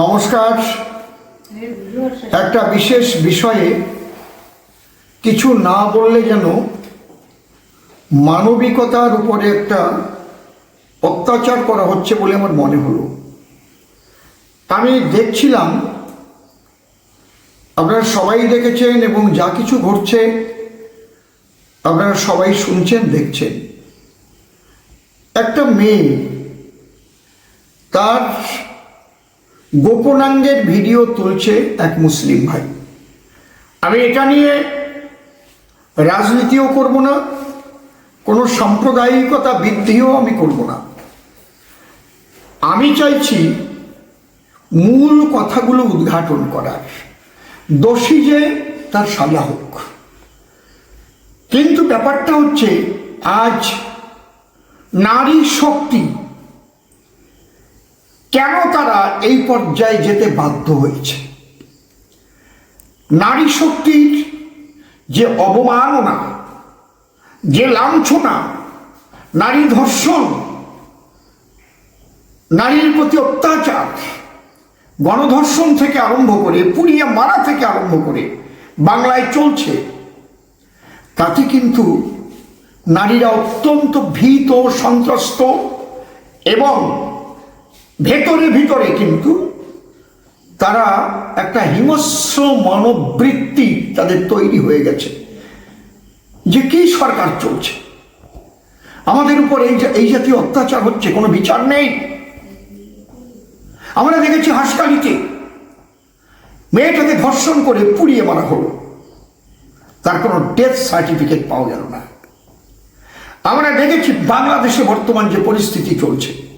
নমস্কার। একটা বিশেষ বিষয়ে কিছু না বললে যেন মানবিকতার উপরে একটা অত্যাচার করা হচ্ছে বলে আমার মনে হলো। আমি দেখছিলাম, আপনারা সবাই দেখেছেন এবং যা কিছু ঘটছে আপনারা সবাই শুনছেন, দেখছেন। একটা মেয়ে, তার গোপনাঙ্গের ভিডিও তুলছে এক মুসলিম ভাই। আমি এটা নিয়ে রাজনীতিও করব না, কোনো সাম্প্রদায়িকতা বৃদ্ধিও আমি করব না। আমি চাইছি মূল কথাগুলো উদ্ঘাটন করার, দোষী যে তার সাজা হোক। কিন্তু ব্যাপারটা হচ্ছে, আজ নারী শক্তি কেন তারা এই পর্যায়ে যেতে বাধ্য হয়েছে? নারী শক্তির যে অবমাননা, যে লাঞ্ছনা, নারী ধর্ষণ, নারীর প্রতি অত্যাচার, গণধর্ষণ থেকে আরম্ভ করে, পুড়িয়ে মারা থেকে আরম্ভ করে বাংলায় চলছে, তাতে কিন্তু নারীরা অত্যন্ত ভীত সন্ত্রস্ত এবং ভেতরে ভিতরে কিন্তু তারা একটা হিংস্র মনোবৃত্তি তাদের তৈরি হয়ে গেছে। যে কি সরকার চলছে? আমাদের উপর এই এই জাতীয় অত্যাচার হচ্ছে, কোনো বিচার নেই। আমরা দেখেছি হাসকালিতে মেয়েটাকে ধর্ষণ করে পুড়িয়ে মারা হলো। তার কোনো ডেথ সার্টিফিকেট পাওয়া গেল না। আমরা দেখেছি বাংলাদেশে বর্তমান যে পরিস্থিতি চলছে।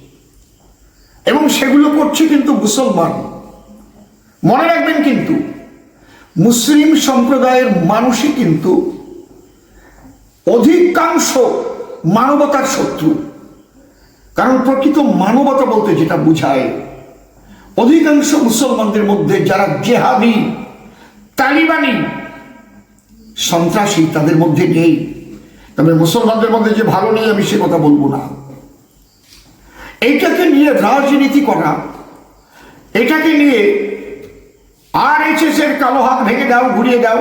এবং সেগুলো করছে কিন্তু মুসলমান। মনে রাখবেন কিন্তু, মুসলিম সম্প্রদায়ের মানুষই কিন্তু অধিকাংশ মানবতার শত্রু। কারণ প্রকৃত মানবতা বলতে যেটা বুঝায়, অধিকাংশ মুসলমানদের মধ্যে যারা জেহাদি, তালিবানি সন্ত্রাসী তাদের মধ্যে নেই। তবে মুসলমানদের মধ্যে যে ভালো নেই আমি সে কথা বলব না। এইটাকে নিয়ে রাজনীতি করা, এটাকে নিয়ে আর এইচএস এর কালো হাত ভেঙে দাও, ঘুরিয়ে দাও,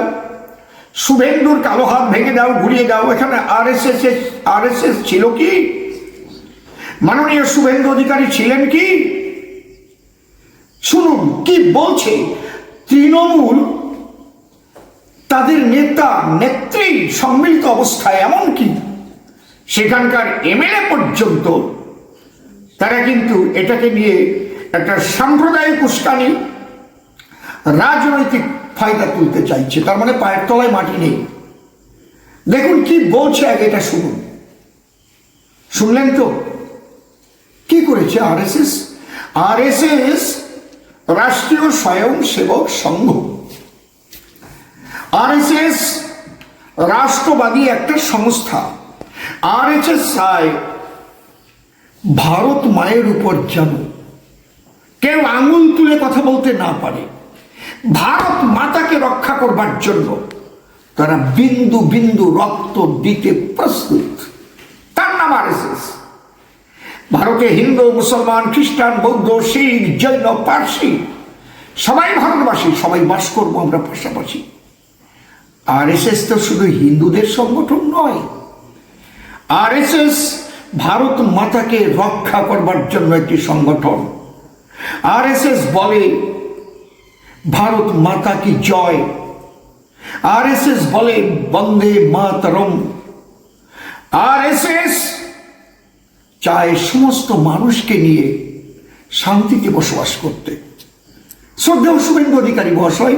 শুভেন্দুর কালো হাত ভেঙে দাও, ঘুরিয়ে দাও। এখানে R S S R S S ছিল কি? মাননীয় শুভেন্দু অধিকারী ছিলেন কি? শুনুন, কি বলছে? তৃণমূল, তাদের নেতা, নেত্রী সম্মিলিত অবস্থায় এমনকি সেখানকার এমএলএ পর্যন্ত তারা কিন্তু এটাকে নিয়ে একটা সাম্প্রদায়িক উস্কানি, রাজনৈতিক ফায়দা তুলতে চাইছে। তার মানে পায়ের তলায় মাটি নেই। দেখুন কি বলছে আগে এটা শুনুন। শুনলেন তো? কি করেছে আরএসএস আরএসএস রাষ্ট্রীয় স্বয়ংসেবক সংঘ। আরএসএস রাষ্ট্রবাদী একটা সংস্থা। আরএসএস চায় ভারত মায়ের উপর যেন কেউ আঙুল তুলে কথা বলতে না পারে, ভারত মাতাকে রক্ষা করবার জন্য তারা বিন্দু বিন্দু রক্ত দিতে প্রস্তুত। তার নাম আরএসএস। ভারতে হিন্দু, মুসলমান, খ্রিস্টান, বৌদ্ধ, শিখ, জৈন, পার্সি, সবাই ভারতবাসী, সবাই বাস করব আমরা পাশাপাশি। আরএসএস তো শুধু হিন্দুদের সংগঠন নয়, আরএসএস ভারত মাতাকে রক্ষা করবার জন্য একটি সংগঠন। আরএসএস বলে, ভারত মাতা কি জয়? আরএসএস বলে, বন্দে মাতরম। আরএসএস চায় সমস্ত মানুষকে নিয়ে শান্তিতে বসবাস করতে। শ্রদ্ধেয় শুভেন্দু অধিকারী মহাশয়,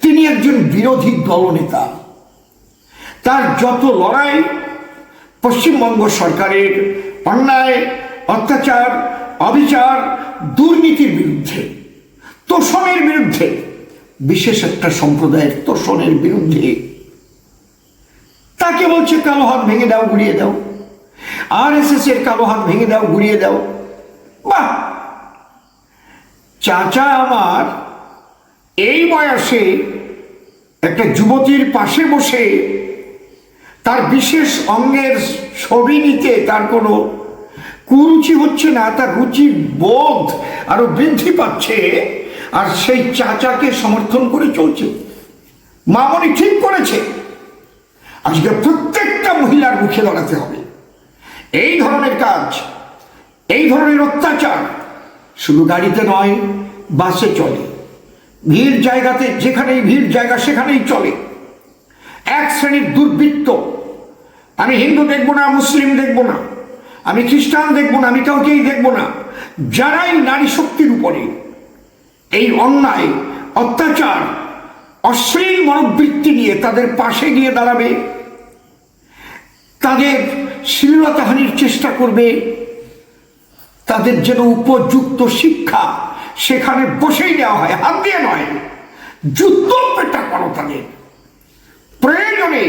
তিনি একজন বিরোধী দলনেতা। তার যত লড়াই পশ্চিমবঙ্গ সরকারের অন্যায়, অত্যাচার, অবিচার, দুর্নীতির বিরুদ্ধে, তোষণের বিরুদ্ধে, বিশেষ একটা সম্প্রদায়ের তোষণের বিরুদ্ধে। তাকে বলছে, কালো হাত ভেঙে দাও ঘুরিয়ে দাও। আর এস এস এর কালো হাত ভেঙে দাও ঘুরিয়ে দাও। বাহ! চাচা আমার এই বয়সে একটা যুবতীর পাশে বসে তার বিশেষ অঙ্গের ছবি নিতে তার কোনো কুরুচি হচ্ছে না, তার রুচি বোধ আরও বৃদ্ধি পাচ্ছে আর সেই চাচাকে সমর্থন করে চলছে। মামনি ঠিক করেছে। আজকে প্রত্যেকটা মহিলার মুখে দাঁড়াতে হবে। এই ধরনের কাজ, এই ধরনের অত্যাচার শুধু গাড়িতে নয়, বাসে চলে। ভিড় জায়গাতে যেখানেই ভিড় জায়গা সেখানেই চলে। এক শ্রেণির দুর্বৃত্ত আমি হিন্দু দেখব না, মুসলিম দেখব না, আমি খ্রিস্টান দেখব না, আমি কাউকেই দেখব না। যারাই নারী শক্তির উপরে এই অন্যায়, অত্যাচার, অশ্লীল মনোবৃত্তি নিয়ে তাদের পাশে গিয়ে দাঁড়াবে, তাদের শ্লীলতাহানির চেষ্টা করবে, তাদের যেন উপযুক্ত শিক্ষা সেখানে বসেই দেওয়া হয়, হাত দিয়ে নয়, যুদ্ধ করো তাদের। প্রয়োজনে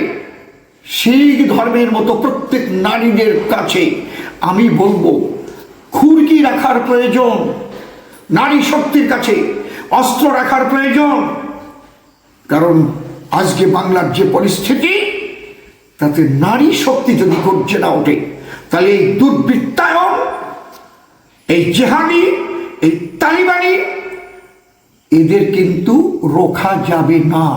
শিখ ধর্মের মতো প্রত্যেক নারীদের কাছে আমি বলব, খুরকি রাখার প্রয়োজন, নারী শক্তির কাছে অস্ত্র রাখার প্রয়োজন। কারণ আজকে বাংলার যে পরিস্থিতি, তাতে নারী শক্তি যদি গর্জে না ওঠে, তাহলে এই দুর্বৃত্তায়ন, এই জেহাদি, এই তালিবানি, এদের কিন্তু রোখা যাবে না।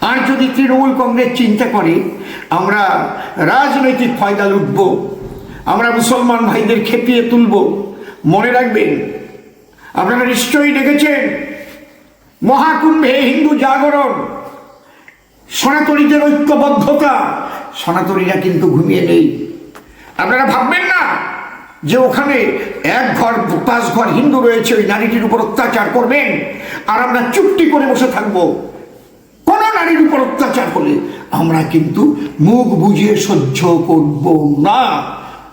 আর যদি তৃণমূল কংগ্রেস চিন্তা করে আমরা রাজনৈতিক ফয়দা লুটব, আমরা মুসলমান ভাইদের খেপিয়ে তুলব। মনে রাখবেন, আপনারা নিশ্চয়ই দেখেছেন, মহাকুম্ভে হিন্দু জাগরণ, সনাতনীদের ঐক্যবদ্ধতা, সনাতনীরা কিন্তু ঘুমিয়ে নেই। আপনারা ভাববেন না যে ওখানে এক ঘর, পাঁচ ঘর হিন্দু রয়েছে, ওই নারীটির উপর অত্যাচার করবেন, আর আমরা চুপটি করে বসে থাকব। কোন নারীর উপর অত্যাচার হলে আমরা কিন্তু মুখ বুঝিয়ে সহ্য করব না।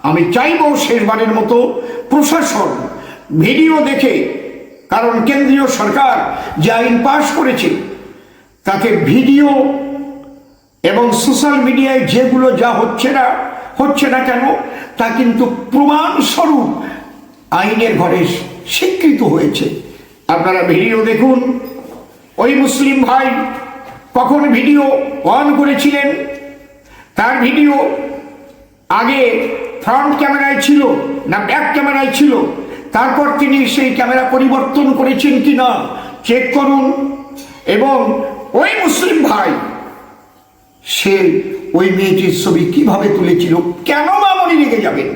আমি চাইব শেষবারের মতো প্রশাসন ভিডিও দেখে, কারণ কেন্দ্রীয় সরকার যে আইন পাশ করেছে, তাকে ভিডিও এবং সোশ্যাল মিডিয়ায় যেগুলো যা হচ্ছে না হচ্ছে না কেন, তা কিন্তু প্রমাণস্বরূপ আইনের ঘরে স্বীকৃত হয়েছে। আপনারা ভিডিও দেখুন। ওই মুসলিম ভাই কখন ভিডিও অন করেছিলেন? তার ভিডিও আগে ফ্রন্ট ক্যামেরায় ছিল না ব্যাক ক্যামেরায় ছিল? তারপর তিনি সেই ক্যামেরা পরিবর্তন করেছেন কি না চেক করুন। এবং ওই মুসলিম ভাই, সে ওই মেয়েটির ছবি কীভাবে তুলেছিল, কেন মামনি রেগে যাবেন?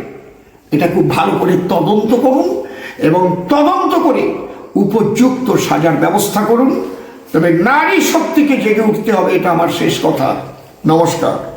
এটা খুব ভালো করে তদন্ত করুন এবং তদন্ত করে উপযুক্ত সাজার ব্যবস্থা করুন। তবে নারী শক্তিকে জেগে উঠতে হবে এটা আমার শেষ কথা। নমস্কার।